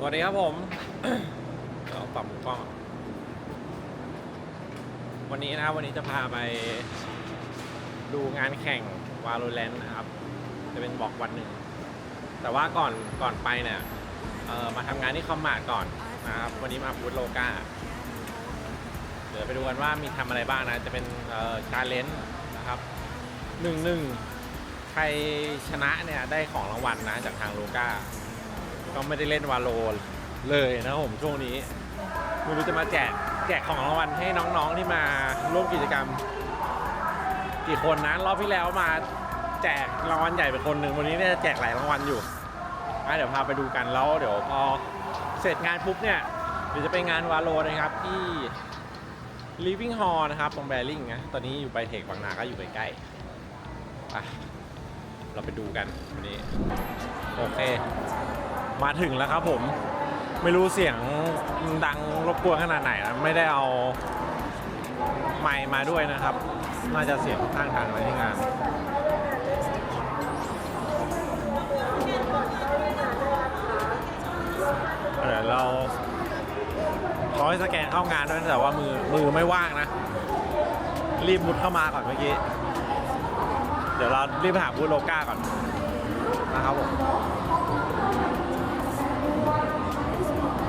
สวัสดีครับผมเราปรับมุมกล้อง วันนี้นะครับวันนี้จะพาไปดูงานแข่ง Valorant นะครับ จะเป็นบอกวันหนึ่ง แต่ว่าก่อนก่อนไปเนี่ยมาทำงานที่คอมมาร์ก่อนนะครับ วันนี้มาบูธโลกาเดี๋ยวไปดูกันว่ามีทำอะไรบ้างนะ จะเป็นเอ่อการเลนนะครับหนึ่งหนึ่งใครชนะเนี่ยได้ของรางวัลนะจากทางโลกา ก็ไม่ได้เล่นวาโลเลยนะครับผมช่วงนี้ไม่รู้จะมาแจกแจกของรางวัลให้น้องๆที่มาร่วมกิจกรรม กี่คนนะรอบที่แล้วมาแจกรางวัลใหญ่ไปคนหนึ่งวันนี้เนี่ยแจกหลายรางวัลอยู่อะเดี๋ยวพาไปดูกันแล้วเดี๋ยวพอเสร็จงานปุ๊บเนี่ยเดี๋ยวจะไปงานวาโลนะครับที่ Living Hall นะครับตรงแบริ่งนะตอนนี้อยู่ไปเทคบางนาก็อยู่ใกล้ๆไปเราไปดูกันวันนี้ โอเค มาถึงแล้วครับผม ไม่รู้เสียงดังรบกวนขนาดไหนนะไม่ได้เอาไมค์มาด้วยนะครับ น่าจะเสียงข้างทางอะไรที่งาน เดี๋ยวเราขอให้สแกนเข้างานด้วยแต่ว่ามือมือไม่ว่างนะ รีบมุดเข้ามาก่อนเมื่อกี้ เดี๋ยวเรารีบหาบูธโลก้าก่อนนะครับผม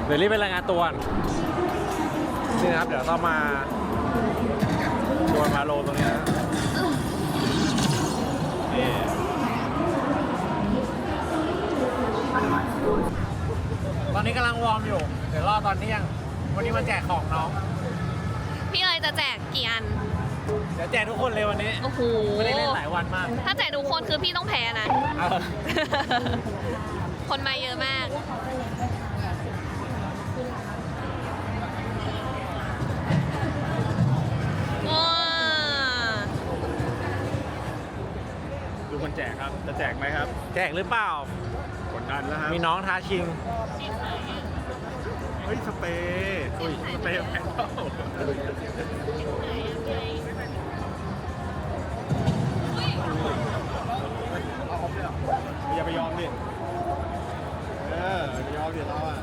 เดี๋ยวรีบไปรายงานตัวก่อนนี่นะครับ เดี๋ยวต้องมาดวลมาโลตรงนี้นะนี่ตอนนี้กำลังวอร์มอยู่ เดี๋ยวรอตอนเที่ยง วันนี้มาแจกของน้อง พี่เลยจะแจกกี่อัน เดี๋ยวแจกทุกคนเลยวันนี้ โอ้โห ไม่ได้เล่นหลายวันมาก ถ้าแจกทุกคนคือพี่ต้องแพ้นะเอาคนมาเยอะมาก แจกครับ จะแจกไหมครับ แจกหรือเปล่า กดดันแล้วครับมีน้องท้าชิง เฮ้ย สเปรย์อุ้ยสเปรย์แพนเทิลอย่าไปยอมดิ เอออย่าไปยอมดิเราอะ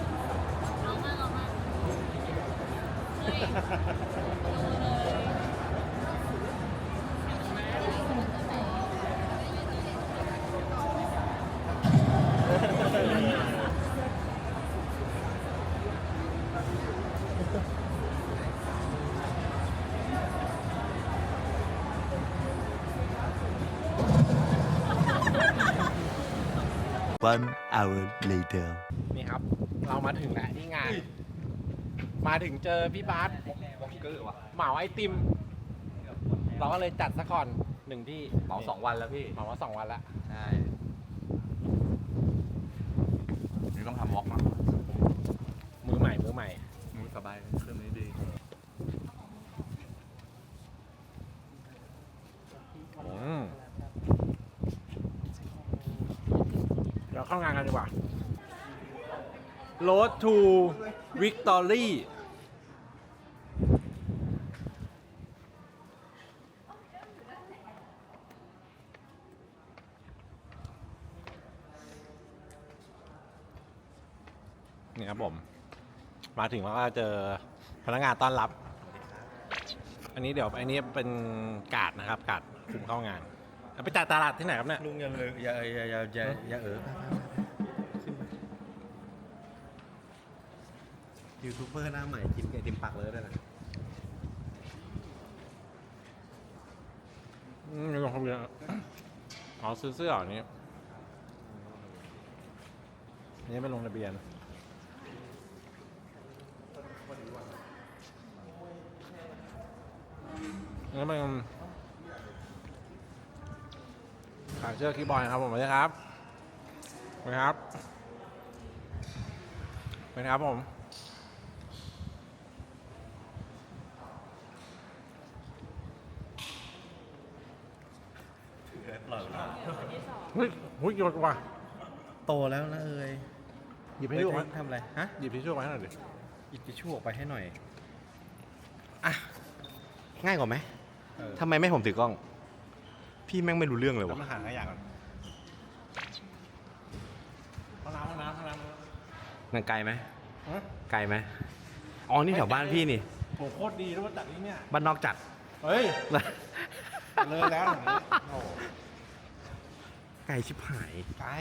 One hour later. นี่ครับ เรามาถึงแล้วที่งาน มาถึงเจอพี่บาสเหมาไอติม เราก็เลยจัดซะก่อนหนึ่งที่เหมาสองวันแล้วพี่เหมาว่าสองวันละใช่นี่ต้องทำวอล์กมามือใหม่มือใหม่มือสบายเครื่องนี้ดี อืม เข้างานกันดีกว่า Road to Victory นี่ครับผม มาถึงแล้วก็เจอพนักงานต้อนรับ อันนี้เดี๋ยวอันนี้เป็นการ์ดนะครับ การ์ดคุมเข้างาน ไปจ่ายตลาดที่ไหนครับเนี่ยลุงอย่าเลยอย่าอย่าอย่าอย่าอย่าเออยูทูบเบอร์หน้าใหม่กินไก่ติมปักเลยด้วยนะอืมลงทะเบียนอ๋อซื้อเสื้อเหรออันนี้อันนี้เป็นลงทะเบียนอันนี้เป็น ขายเสื้อคีย์บอร์ดครับผมสวัสดีครับสวัสดีครับสวัสดีครับผมเฮ้ยเฮ้ยโยนว่ะโตแล้วนะเอ้ยหยิบให้ดูเฮ้ไหมยทำอะไร ฮะ หยิบทิชชู่มาให้หน่อยดิหยิบทิชชู่ออกไปให้หน่อย อะ ง่ายกว่าไหม เออ ทำไมไม่ให้ผมถือกล้อง พี่แม่งไม่รู้เรื่องเลยแล้ววะมาหาขยะก่อนห้องน้ำห้องน้ำห้องน้ำมันไกลไหมฮะไกลไหมอ๋อ นี่แถวบ้านพี่นี่ โหโคตรดีรู้ว่าจากนี้เนี่ย บ้านนอกจัด เฮ้ย เลยแล้วอย่างนี้โอ้โหไกลชิบหาย ไกล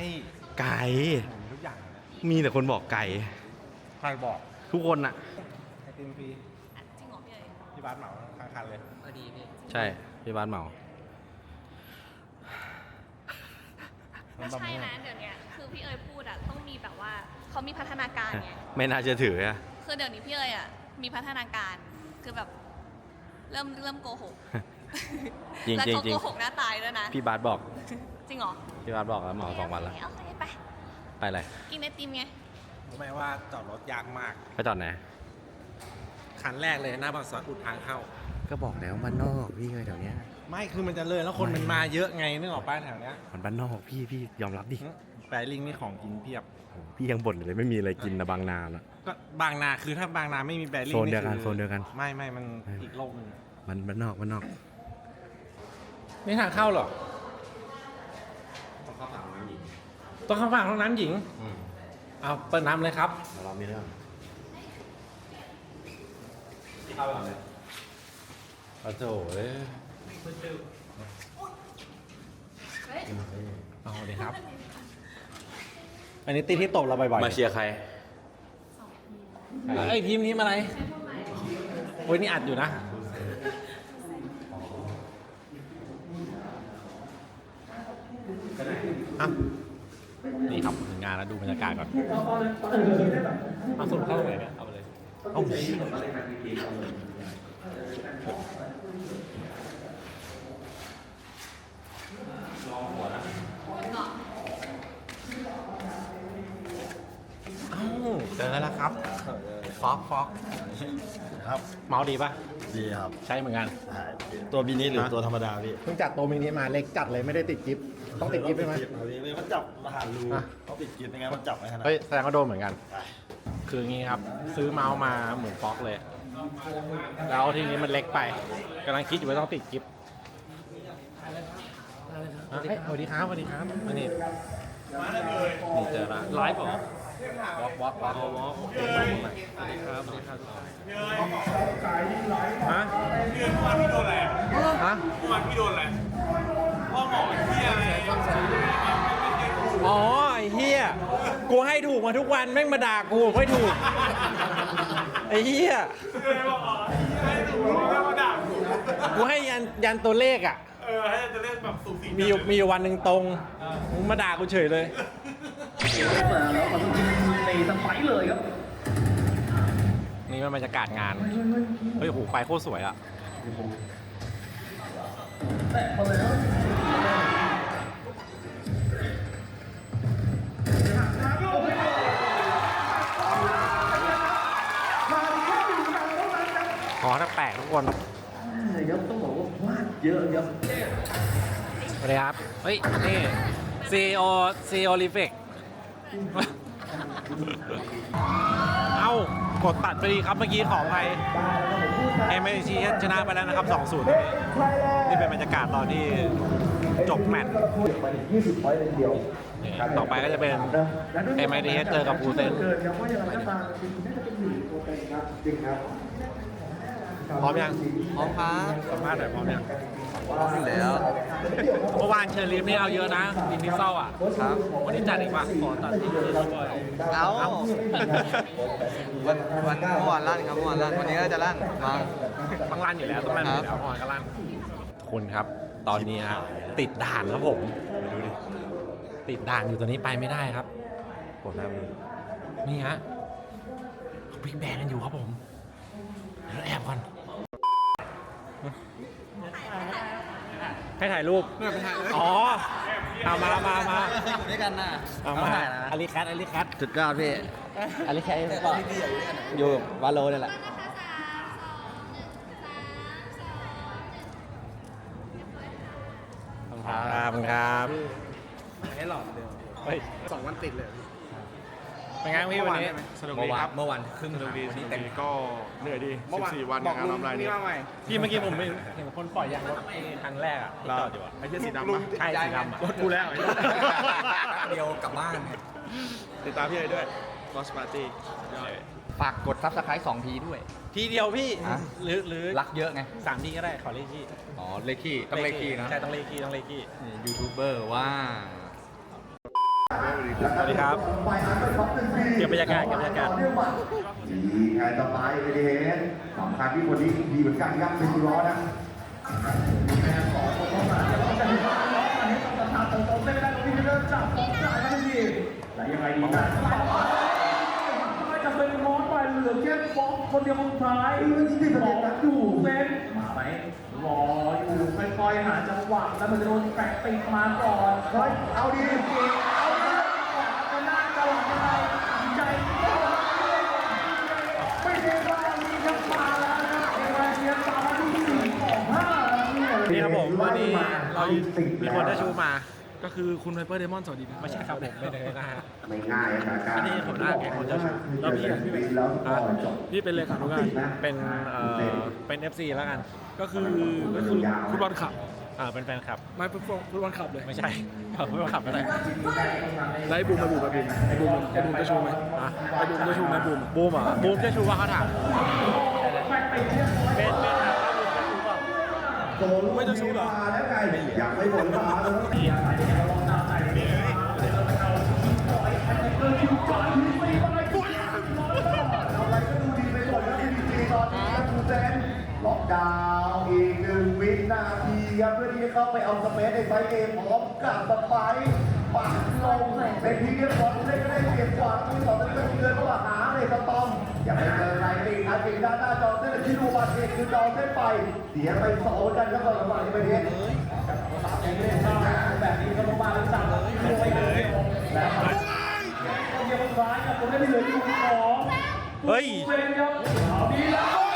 ไกลผมทุกอย่างเลยมีแต่คนบอกไกล ใครบอกทุกคนอะไอติมฟรีจริงเหรอพี่เอ๋ยที่บ้านเหมาค้างคันเลยใช่ พี่บ้านเหมา ไม่ใช่นะเดี๋ยวเนี้ยคือพี่เอ๋ยพูดอะต้องมีแบบว่าเขามีพัฒนาการไงไม่น่าจะถืออะคือเดี๋ยวนี้พี่เอ๋ยอะมีพัฒนาการคือแบบเริ่มเริ่มโกหกจริงแล้วจริงเขาจริงโกหกหน้าตายด้วยนะพี่บาสบอก จริงเหรอพี่บาสบอกแล้วเหมาสองวันแล้วโอเคไปไปเลยกินไอติมไงรู้ไหมว่าจอดรถยากมากไปจอดไหนคันแรกเลยหน้าบางสอนอุดทางเข้า ก็บอกแล้วบ้านนอกพี่เคยแถวเนี้ย ไม่คือมันจะเลยแล้วคนมันมาเยอะไงนึกออกป้าแถวเนี้ยมันบ้านนอกพี่พี่ยอมรับดิแปรลิงนี่ของกินเพียบพี่ยังบ่นเลยไม่มีอะไรกินนะบางนาน่ะก็บางนาคือถ้าบางนาไม่มีแบริ่งโซนเดียวกันคือโซนเดียวกัน ไม่ไม่มันไม่อีกโลกหนึงมันบ้านนอกบ้านนอกนี่ทางเข้าเหรอต้องเข้าฝั่งน้ำหญิงต้องเข้าฝั่งห้องน้ำหญิงอืมเอาเปิดน้ำเลยครับเรามีเรื่องเข้าฝั่งเลยโอ้โห เอ้ยเอาเลยครับ อันนี้ตีที่ตบเราบ่อยๆมาเชียร์ใครไอ้ยทีมนี้มาอะไร โอ้ยนี่อัดอยู่นะ อะ นี่ครับถึงงานแล้วดูบรรยากาศก่อนเอาสุดเข้าตรงไหนเนี่ย เอาไปเลย เอาสิเอ้าเจ อแล้วครับฟอกฟอกครับเมาดีปะดีครับใช่เหมือนกัน อ่าตัวมินิหรือฮะตัวธรรมดาพี่เพิ่งจัดตัวมินิมาเล็กจัดเลยไม่ได้ติดกิฟต้องติดกิฟใช่ไหมเลยมันจับมาหารูอะต้องปิดกิฟต์ไม่งั้นมันจับไม่ขนาดเฮ้ยแสดงว่าโดนเหมือนกันอะคืองี้ครับ ซื้อเมาส์มาเหมือนฟอกเลย แล้วทีนี้มันเล็กไปกำลังคิดอยู่ว่าต้องติดกิฟต์อะเฮ้ยสวัสดีครับสวัสดีครับมานี่นี่เจอละไลฟ์เหรอ วอล์กวอล์กวอล์กวอล์กสวัสดีครับสวัสดีครับฮะเดือนวันพี่โดนอะไรฮะวันพี่โดนอะไรพ่อหมอเฮียอ๋อไอ้เฮียกูให้ถูกมาทุกวันแม่งมาด่ากูไม่ถูกไอ้เฮียกูให้ยันยันตัวเลขอะ เออให้ตัวเลขแบบสูงสีมีอยู่มีอยู่วันหนึ่งตรงมึงมาด่ากูเฉยเลย มาแล้วมายิงในสไปร์เลยครับนี่มันบรรยากาศงาน เฮ้ยโหไฟโคตรสวยอะแตะมาเลยครับขอทั้งแปลกทุกคน ใช่ครับต้องบอกว่า พลาดเยอะครับสวัสดีครับ เฮ้ย นี่ CEO CEO r e f l e c เอ้า กดตัดไปดีครับเมื่อกี้ขออภัยเอ็มไอซีชนะไปแล้วนะครับ 2-0นี้นี่เป็นบรรยากาศตอนที่จบแมตช์ต่อไปก็จะเป็น MITH เจอกับฟูเซนเกิดครับว่าอย่างไรก็ตามจริงๆน่าจะเป็น พร้อมยังพร้อมครับสัมภาษณ์หน่อยพร้อมยังพร้อมอยู่แล้ว เมื่อวานเชอร์ลีฟนี่เอาเยอะนะดินิเซลอะครับ วันนี้จัดอีกป่ะขอตัดที่เชอร์ลีฟบ่อยเอาวันวันเมื่อวานลั่นครับเมื่อวานลั่นวันนี้ก็จะลั่นมาต้องลั่นอยู่แล้วต้องลั่นอยู่แล้วเมื่อวานก็ลั่นคุณครับ ตอนนี้ฮะติดด่านครับผมดูดิติดด่านอยู่ตอนนี้ไปไม่ได้ครับผมนะมึงนี่ฮะเขาพิกแบงกันอยู่ครับผมเดี๋ยวแอบก่อน ให้ถ่ายรูปอ๋อเอามามามาด้วยกันน่ะเอามาอลิแคทอลิแคทจุดยอดพี่อลิแคทอยู่วาโลนี่แหละขอบคุณครับขอบคุณครับให้หลอดเดียวเฮ้ยสองวันติดเลย เป็นไงพี่วันนี้ สนุกดีครับเมื่อวานครึ่งสนุกดีวันสนี้นุกเต็ม ดีก็เหนื่อยดี 14 วันอย่างการทำลายเนี่ยพี่เมื่อกี้ผมเห็นคนปล่อยยางรถครั้งแรกอะที่จอดอยู่อะไอ้เหี้ยสีดำปะใช่สีดำอะรถกูแล้วไอ้เหี้ยเดียวกลับบ้าน ติดตามพี่ไอ้ด้วยกอสปาร์ตี้ฝากกดซับสไครต์สองทีด้วย ทีเดียวพี่ อะ หรือหรือรักเยอะไง สามทีก็ได้ขอเลขที่อ๋อ เลขที่ต้องเลขที่นะใช่ต้องเลขที่ต้องเลขที่นี่ยูทูบเบอร์ว่า สวัสดีครับเก็บบรรยากาศเก็บบรรยากาศดีไงต่อไปเอเดเฮดสำคัญที่คนนี้ดีเหมือนกันครับเป็นร้อนนะแล้วยังไงดีนะจะเป็นมอสไปเหลือแค่ฟอกคนเดียวคนสุดท้ายรออยู่เซนมาไหมรออยู่ค่อยๆหาจังหวะแล้วมันจะโดนแปะติดมาก่อนเฮ้ยเอาดีเอาดีขวาจะหน้าจะหลังยังไงใจไม่ได้ว่ามีครับมาแล้วนะเอวาเชียตามมาที่สี่ของห้าแล้วเนี่ยนี่ครับผมวันนี้เรามีคนได้ชูมา ก็คือคุณไฮเปอร์เดมอนสวัสดีครับไม่ใช่ครับผมไม่ได้นะฮะไม่ง่ายนะการอันนี้ผมอ่านแกคนเจ้าชู้แล้วพี่พี่เป็นแล้วก็จบพี่เป็นเลขานุการเป็นเอ่อเป็น FC แล้วกัน ก็คือก็คือฟุตบอลขับอ่าเป็นแฟนคลับไม่ฟุตบอลฟุตบอลขับเลยไม่ใช่เออไม่ต้องขับก็ได้ไล่บูมมาบูมมาบูมไอ้บูมไอ้บูมจะชูไหมอะไอ้บูมจะชูไหมบูมบูมเหรอบูมจะชูว่าเขาถาม ไม่จะชูหรอแล้วไงอยากไปผลมาแล้วล็อกดาวน์อีกหนึ่งวินาทีครับเพื่อที่จะเข้าไปเอาสเปซในไฟเกมพร้อมกับสไปร์ปักลงเป็นที่เรียบร้อยเล่นก็ได้เปรียบกว่าที่สองเป็นเดือนระหว่างหาเลยสตอม อย่าไปเจอใครตีอันตีด้านหน้าจอเส้นที่ดูบาดเจ็บคือจอเส้นไป เสียไปสองกันครับสำหรับฝั่งที่ไปเทสแบบนี้ก็ต้องมาแล้วสั่งเลยไปเลยแล้วคนเดียวคนร้ายกับคนที่เหลืออยู่ของเฮ้ยเป็นครับเอาดีแล้ว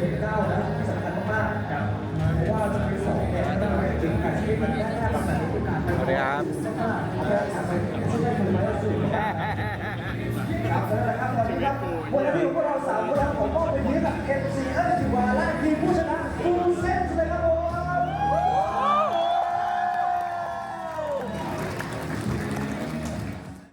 เป็นเทคนิคนะที่สำคัญมากๆครับเพราะว่าจะมีสองแกนได้ถึงการที่มันแค่แบบไหนเป็นการสวัสดีครับเสื้อผ้าเอาไปทำเป็น